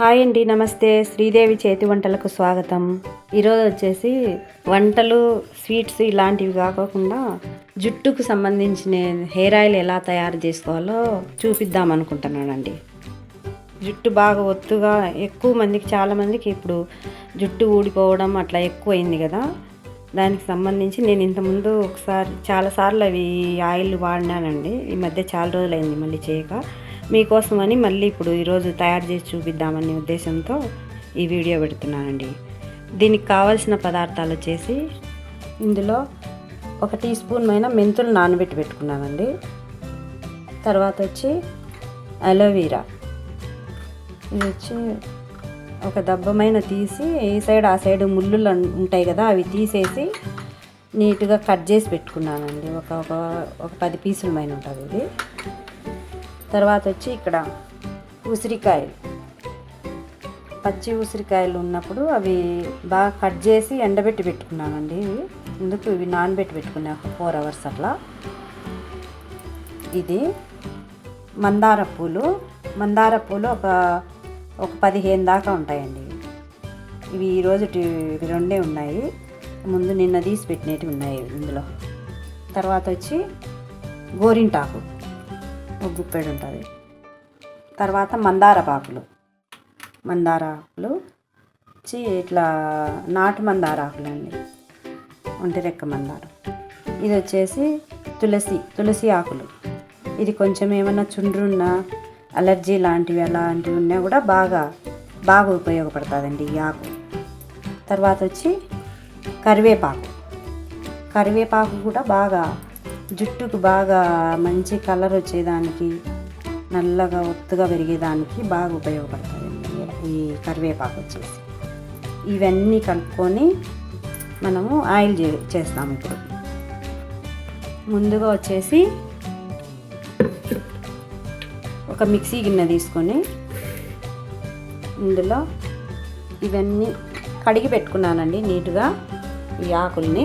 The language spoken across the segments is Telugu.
హాయ్ అండి నమస్తే. శ్రీదేవి చేతి వంటలకు స్వాగతం. ఈరోజు వచ్చేసి వంటలు స్వీట్స్ ఇలాంటివి కాకుండా జుట్టుకు సంబంధించిన హెయిర్ ఆయిల్ ఎలా తయారు చేసుకోవాలో చూపిద్దాం అనుకుంటున్నానండి. జుట్టు బాగా ఒత్తుగా ఎక్కువ మందికి చాలా మందికి ఇప్పుడు జుట్టు ఊడిపోవడం అట్లా ఎక్కువైంది కదా. దానికి సంబంధించి నేను ఇంతకుముందు ఒకసారి చాలాసార్లు అవి ఆయిల్ వాడినానండి. ఈ మధ్య చాలా రోజులైంది మళ్ళీ చేయక. మీకోసమని మళ్ళీ ఇప్పుడు ఈరోజు తయారు చేసి చూపిద్దామనే ఉద్దేశంతో ఈ వీడియో పెడుతున్నానండి. దీనికి కావాల్సిన పదార్థాలు వచ్చేసి ఇందులో ఒక టీ స్పూన్ పైన మెంతులు నానబెట్టి పెట్టుకున్నానండి. తర్వాత వచ్చి అలోవీరా ఇది వచ్చి ఒక దబ్బమైన తీసి ఈ సైడ్ ఆ సైడ్ ముళ్ళు ఉంటాయి కదా అవి తీసేసి నీట్గా కట్ చేసి పెట్టుకున్నానండి. ఒక ఒక ఒక పది పీసుల పైన ఉంటుంది ఇది. తర్వాత వచ్చి ఇక్కడ ఉసిరికాయలు. పచ్చి ఉసిరికాయలు ఉన్నప్పుడు అవి బాగా కట్ చేసి ఎండబెట్టి పెట్టుకున్నానండి ఇవి ఎందుకు? ఇవి నానబెట్టి పెట్టుకున్నా ఫోర్ అవర్స్ అట్లా. ఇది మందార పూలు. మందార పూలు ఒక ఒక పదిహేను దాకా ఉంటాయండి. ఇవి ఈరోజు ఇవి రెండే ఉన్నాయి. ముందు నిన్న తీసి పెట్టినవి ఉన్నాయి ఇందులో. తర్వాత వచ్చి గోరింటాకు. ఒక గుప్పెడు ఉంటుంది తర్వాత మందార పాకులు. మందార ఆకులు వచ్చి ఇట్లా నాటు మందార ఆకులు అండి ఒంటి రెక్క మందారం. ఇది వచ్చేసి తులసి తులసి ఆకులు. ఇది కొంచెం ఏమైనా చుండ్రున్నా అలర్జీ లాంటివి అలాంటివి ఉన్నా కూడా బాగా బాగా ఉపయోగపడుతుందండి ఈ ఆకు. తర్వాత వచ్చి కరివేపాకు. కరివేపాకు కూడా బాగా జుట్టుకు బాగా మంచి కలర్ వచ్చేదానికి నల్లగా ఒత్తుగా పెరిగేదానికి బాగా ఉపయోగపడుతుంది ఈ కరివేపాకు వచ్చేసి. ఇవన్నీ కలుపుకొని మనము ఆయిల్ చే చేస్తాము ఇప్పుడు. ముందుగా వచ్చేసి ఒక మిక్సీ గిన్నె తీసుకొని ఇందులో ఇవన్నీ కడిగి పెట్టుకున్నానండి నీట్గా ఈ ఆకుల్ని.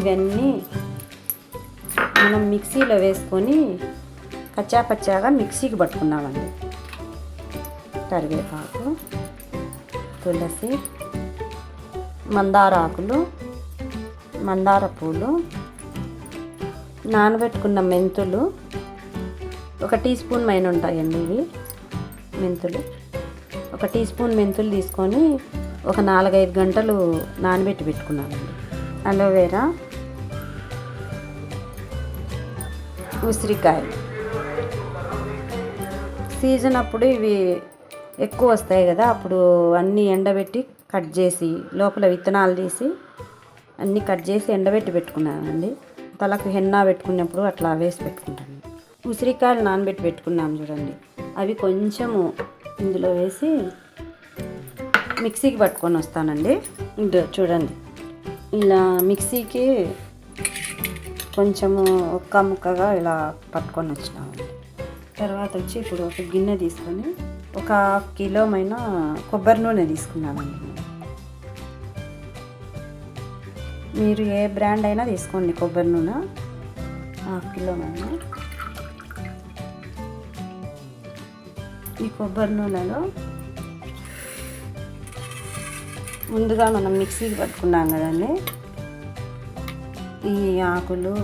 ఇవన్నీ మనం మిక్సీలో వేసుకొని కచ్చాపచ్చాగా మిక్సీకి పట్టుకున్నామండి. కరివేపాకు తులసి మందార ఆకులు మందార పూలు నానబెట్టుకున్న మెంతులు ఒక టీ స్పూన్ పైన ఉంటాయండి ఇవి మెంతులు. ఒక టీ స్పూన్ మెంతులు తీసుకొని ఒక నాలుగైదు గంటలు నానబెట్టి పెట్టుకున్నానండి అలోవేరా ఉసిరికాయ సీజన్ అప్పుడు ఇవి ఎక్కువ వస్తాయి కదా అప్పుడు అన్నీ ఎండబెట్టి కట్ చేసి లోపల విత్తనాలు తీసి అన్నీ కట్ చేసి ఎండబెట్టి పెట్టుకున్నానండి తలకు హెన్నా పెట్టుకున్నప్పుడు అట్లా వేసి పెట్టుకుంటాను ఉసిరికాయలు నానబెట్టి పెట్టుకున్నాం చూడండి. అవి కొంచెము ఇందులో వేసి మిక్సీకి పట్టుకొని వస్తానండి. ఇందులో చూడండి. ఇలా మిక్సీకి కొంచెము ఒక్క ముక్కగా ఇలా పట్టుకొని వచ్చినామండి. తర్వాత వచ్చి ఇప్పుడు ఒక గిన్నె తీసుకొని ఒక హాఫ్ కిలోమైన కొబ్బరి నూనె తీసుకున్నామండి. మీరు ఏ బ్రాండ్ అయినా తీసుకోండి కొబ్బరి నూనె. హాఫ్ కిలోమైన ఈ కొబ్బరి నూనెలో ముందుగా మనం మిక్సీకి పట్టుకున్నాం కదండి. ఈ ఆకులు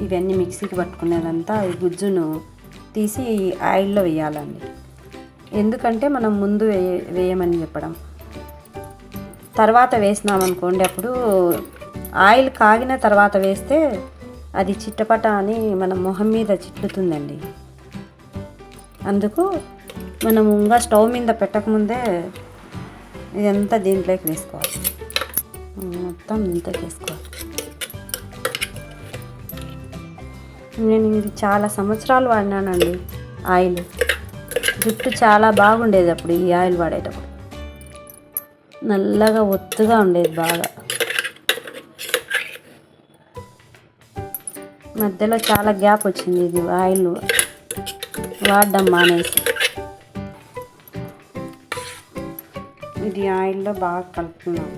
ఇవన్నీ మిక్సీకి పట్టుకునేదంతా ఈ గుజ్జును తీసి ఆయిల్లో వేయాలండి. ఎందుకంటే మనం ముందు వేయ వేయమని చెప్పడం. తర్వాత వేసినామనుకోండి అప్పుడు ఆయిల్ కాగిన తర్వాత వేస్తే అది చిట్టపట అని మన మొహం మీద చిట్లుతుందండి అందుకు మనం ఇంకా స్టవ్ మీద పెట్టకముందే ఇదంతా దీంట్లోకి వేసుకోవాలి. మొత్తం దీంట్లోకి వేసుకోవాలి. నేను ఇది చాలా సంవత్సరాలు వాడినానండి ఆయిల్. జుట్టు చాలా బాగుండేది అప్పుడు ఈ ఆయిల్ వాడేటప్పుడు. నల్లగా ఒత్తుగా ఉండేది బాగా. మధ్యలో చాలా గ్యాప్ వచ్చింది ఇది ఆయిల్ వాడడం మానేసి. ఇది ఆయిల్లో బాగా కలుపుతున్నాం.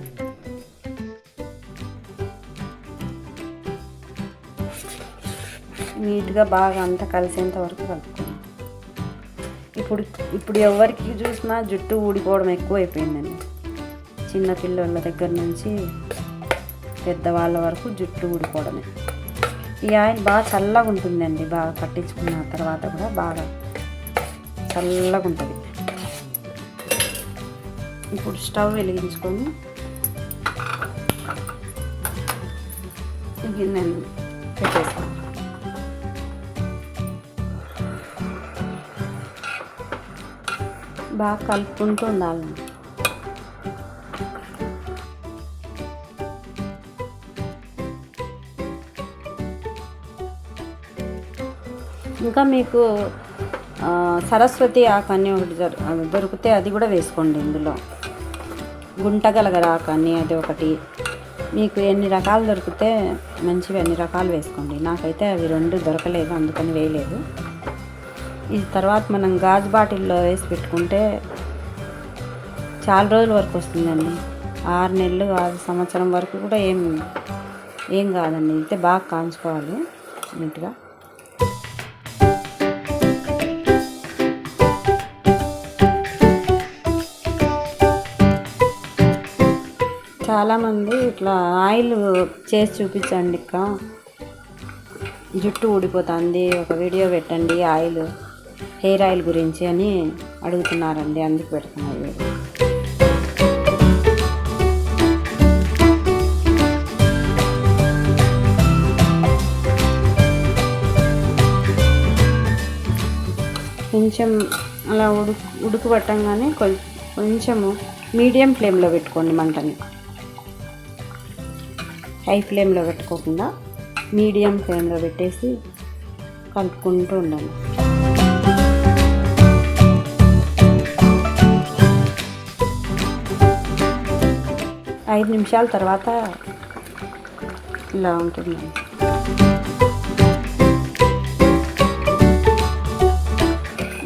నీట్గా బాగా అంతా కలిసేంత వరకు కలుపుకున్నాం. ఇప్పుడు ఇప్పుడు ఎవరికి చూసినా జుట్టు ఊడిపోవడం ఎక్కువైపోయిందండి. చిన్న పిల్లల దగ్గర నుంచి పెద్దవాళ్ళ వరకు జుట్టు ఊడిపోవడమే. ఈ ఆయిల్ బాగా చల్లగా ఉంటుందండి బాగా పట్టించుకున్న తర్వాత కూడా బాగా చల్లగా ఉంటుంది. ఇప్పుడు స్టవ్ వెలిగించుకొని గిన్నెను గిన్నెలు బాగా కలుపుకుంటూ ఉండాలండి. ఇంకా మీకు సరస్వతి ఆకు అని ఒకటి దొరికితే అది కూడా వేసుకోండి ఇందులో. గుంటగలగర ఆకు అని అది ఒకటి. మీకు ఎన్ని రకాలు దొరికితే మంచివి అన్ని రకాలు వేసుకోండి. నాకైతే అవి రెండు దొరకలేదు అందుకని వేయలేదు. ఇది తర్వాత మనం గాజు బాటిల్లో వేసి పెట్టుకుంటే చాలా రోజుల వరకు వస్తుందండి. ఆరు నెలలు ఆరు సంవత్సరం వరకు కూడా ఏం ఏం కాదండి. అయితే బాగా కాంచుకోవాలి నీట్గా. చాలామంది ఇట్లా ఆయిల్ చేసి చూపించండి ఇక్కడ జుట్టు ఊడిపోతుంది. ఒక వీడియో పెట్టండి ఆయిల్. హెయిర్ ఆయిల్ గురించి అని అడుగుతున్నారండి అందుకు పెడుతున్నారు. వీడియో కొంచెం అలా ఉడుకు ఉడుకు పట్టంగానే కొంచెము మీడియం ఫ్లేమ్లో పెట్టుకోండి మంటని. హై ఫ్లేమ్లో పెట్టుకోకుండా మీడియం ఫ్లేమ్లో పెట్టేసి కలుపుకుంటూ ఉండాలి ఐదు నిమిషాల తర్వాత ఇలా ఉంటుంది.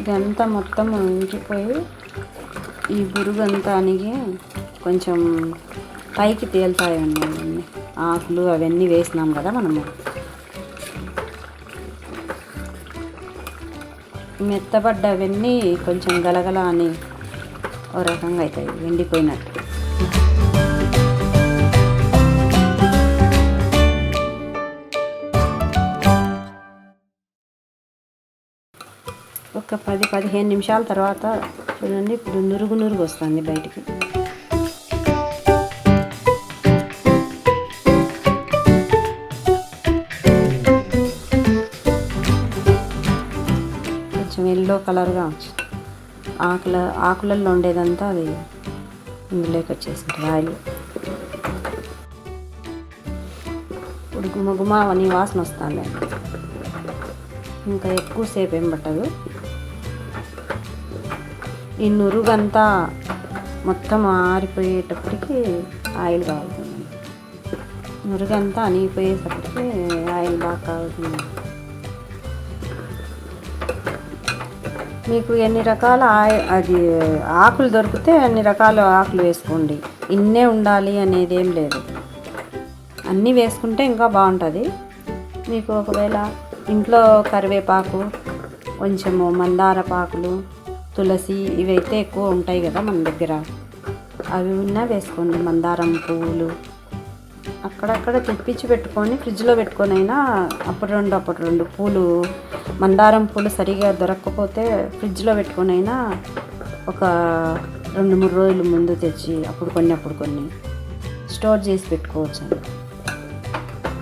ఇదంతా మొత్తం ఉంచిపోయి ఈ బురుగు అంతా అనిగి కొంచెం పైకి తేలుతాయండి అవన్నీ ఆకులు అవన్నీ వేసినాం కదా మనము. మెత్తబడ్డవన్నీ కొంచెం గలగల అని ఓ రకంగా అవుతాయి ఎండిపోయినట్టు. పది పదిహేను నిమిషాల తర్వాత చూడండి ఇప్పుడు నురుగు నురుగు వస్తుంది బయటికి. కొంచెం ఎల్లో కలర్గా వచ్చింది ఆకుల ఆకులలో ఉండేదంతా అది ఇందులోకి వచ్చేసింది ఆయిల్ ఇప్పుడు గుమగుమ అని వాసన వస్తుంది. ఇంకా ఎక్కువసేపు ఏం పట్టదు. ఈ నురుగంతా మొత్తం ఆరిపోయేటప్పటికి ఆయిల్ కాగుతుంది నురుగంతా అనిగిపోయేటప్పటికి ఆయిల్ బాగా కాగుతుంది. మీకు ఎన్ని రకాల ఆయి- అది ఆకులు దొరికితే అన్ని రకాల ఆకులు వేసుకోండి. ఇన్నే ఉండాలి అనేది ఏం లేదు. అన్నీ వేసుకుంటే ఇంకా బాగుంటుంది. మీకు ఒకవేళ ఇంట్లో కరివేపాకు కొంచెము మందార పాకులు తులసి ఇవైతే ఎక్కువ ఉంటాయి కదా మన దగ్గర. అవి ఉన్నా వేసుకోండి. మందారం పువ్వులు. అక్కడక్కడ తెప్పించి పెట్టుకొని ఫ్రిడ్జ్లో పెట్టుకొని అయినా అప్పుడు రెండు అప్పుడు రెండు పూలు మందారం పూలు సరిగా దొరకకపోతే ఫ్రిడ్జ్లో పెట్టుకొని అయినా ఒక రెండు మూడు రోజులు ముందు తెచ్చి అప్పుడు కొన్ని అప్పుడు కొన్ని స్టోర్ చేసి పెట్టుకోవచ్చు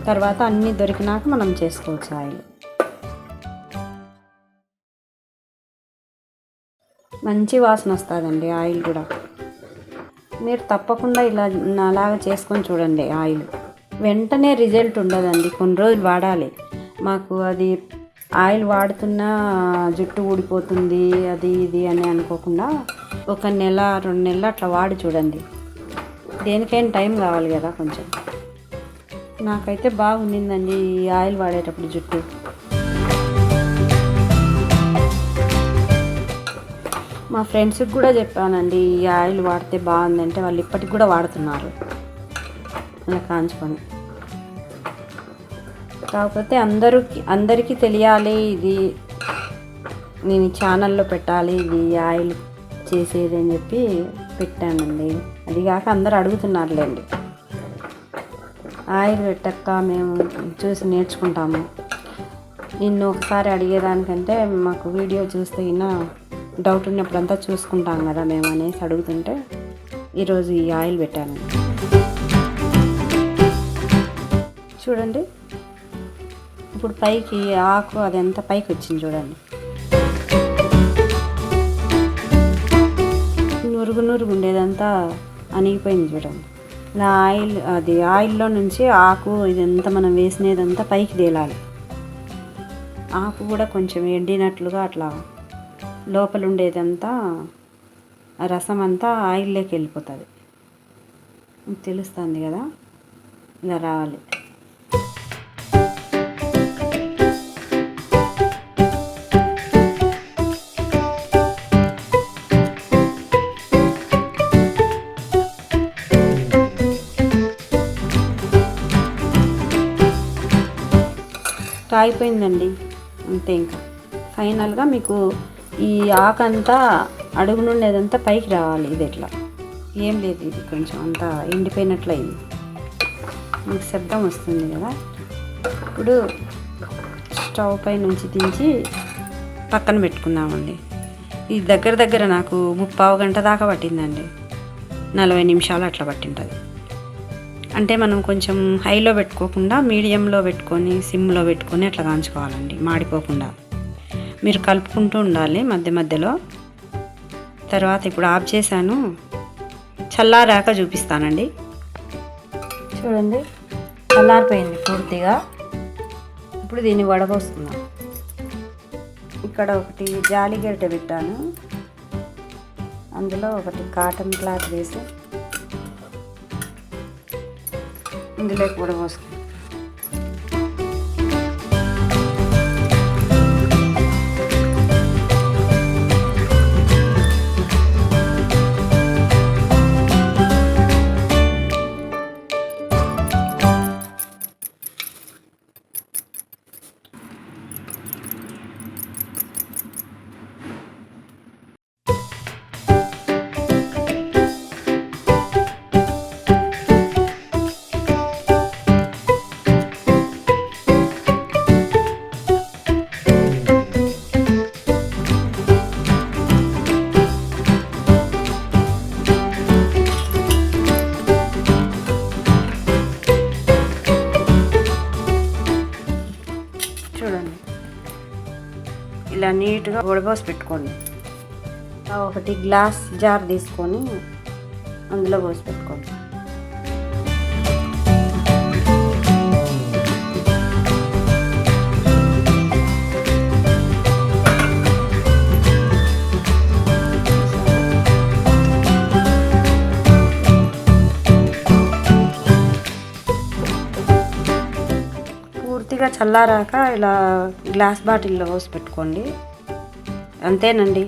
తర్వాత అన్నీ దొరికినాక మనం చేసుకోవచ్చు ఆయిల్. మంచి వాసన వస్తుందండి ఆయిల్ కూడా. మీరు తప్పకుండా ఇలా అలాగా చేసుకొని చూడండి ఆయిల్. వెంటనే రిజల్ట్ ఉండదండి కొన్ని రోజులు వాడాలి. మాకు అది ఆయిల్ వాడుతున్నా జుట్టు ఊడిపోతుంది అది ఇది అని అనుకోకుండా ఒక నెల రెండు నెలలు అట్లా వాడి చూడండి. దేనికైనా టైం కావాలి కదా కొంచెం. నాకైతే బాగుండిందండి ఈ ఆయిల్ వాడేటప్పుడు జుట్టు. మా ఫ్రెండ్స్కి కూడా చెప్పానండి ఈ ఆయిల్ వాడితే బాగుందంటే వాళ్ళు ఇప్పటికి కూడా వాడుతున్నారు. అలా కాంచుకొని. కాకపోతే అందరికి అందరికీ తెలియాలి ఇది నేను ఈ ఛానల్లో పెట్టాలి ఇది ఆయిల్ చేసేది అని చెప్పి పెట్టానండి. అది కాక అందరు అడుగుతున్నారులేండి. ఆయిల్ పెట్టక్క మేము చూసి నేర్చుకుంటాము. నిన్ను ఒకసారి అడిగేదానికంటే మాకు వీడియో చూస్తే అయినా డౌట్ ఉన్నప్పుడంతా చూసుకుంటాం కదా మేము అనేసి అడుగుతుంటే ఈరోజు ఈ ఆయిల్ పెట్టాను. చూడండి. ఇప్పుడు పైకి ఆకు అదంతా పైకి వచ్చింది చూడండి. నురుగు నురుగు ఉండేదంతా అణిగిపోయింది చూడండి. ఇలా ఆయిల్ అది ఆయిల్లో నుంచి ఆకు ఇదంతా మనం వేసినదంతా పైకి తేలాలి. ఆకు కూడా కొంచెం ఎండినట్లుగా అట్లా లోపల ఉండేదంతా రసం అంతా ఆయిల్లోకి వెళ్ళిపోతుంది. తెలుస్తుంది కదా? ఇలా రావాలి. కాగిపోయిందండి అంతే ఇంకా. ఫైనల్గా మీకు ఈ ఆకంతా అడుగు నుండేదంతా పైకి రావాలి ఇది ఎట్లా? ఏం లేదు ఇది కొంచెం అంతా ఎండిపోయినట్లయింది. మీకు శబ్దం వస్తుంది కదా? ఇప్పుడు స్టవ్ పై నుంచి దించి పక్కన పెట్టుకుందామండి. ఇది దగ్గర దగ్గర నాకు ముప్పావు గంట దాకా పట్టిందండి. నలభై నిమిషాలు అట్లా పట్టింటుంది. అంటే మనం కొంచెం హైలో పెట్టుకోకుండా మీడియంలో పెట్టుకొని సిమ్లో పెట్టుకొని అట్లా కాంచుకోవాలండి. మాడిపోకుండా. మీరు కలుపుకుంటూ ఉండాలి మధ్య మధ్యలో. తర్వాత ఇప్పుడు ఆఫ్ చేశాను. చల్లారాక చూపిస్తానండి. చూడండి చల్లారిపోయింది పూర్తిగా. ఇప్పుడు దీన్ని వడబోస్తున్నాం. ఇక్కడ ఒకటి జాలి గరిటె పెట్టాను. అందులో ఒకటి కాటన్ క్లాత్ వేసి ఇందులో కూడా పోసుకుంటాం వడబోసి పెట్టుకోండి ఒకటి గ్లాస్ జార్ తీసుకొని అందులో పోసి పెట్టుకోండి పూర్తిగా చల్లారాక ఇలా గ్లాస్ బాటిల్లో పోసి పెట్టుకోండి అంతేనండి.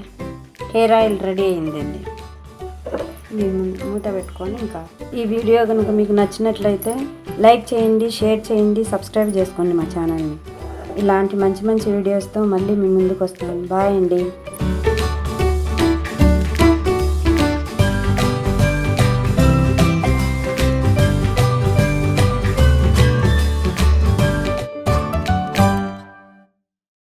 హెయిర్ ఆయిల్ రెడీ అయిందండి. ఇది మూత పెట్టుకొని ఇంకా ఈ వీడియో కనుక మీకు నచ్చినట్లయితే లైక్ చేయండి షేర్ చేయండి సబ్స్క్రైబ్ చేసుకోండి మా ఛానల్ని. ఇలాంటి మంచి మంచి వీడియోస్తో మళ్ళీ మీ ముందుకు వస్తాను బాయ్ అండి.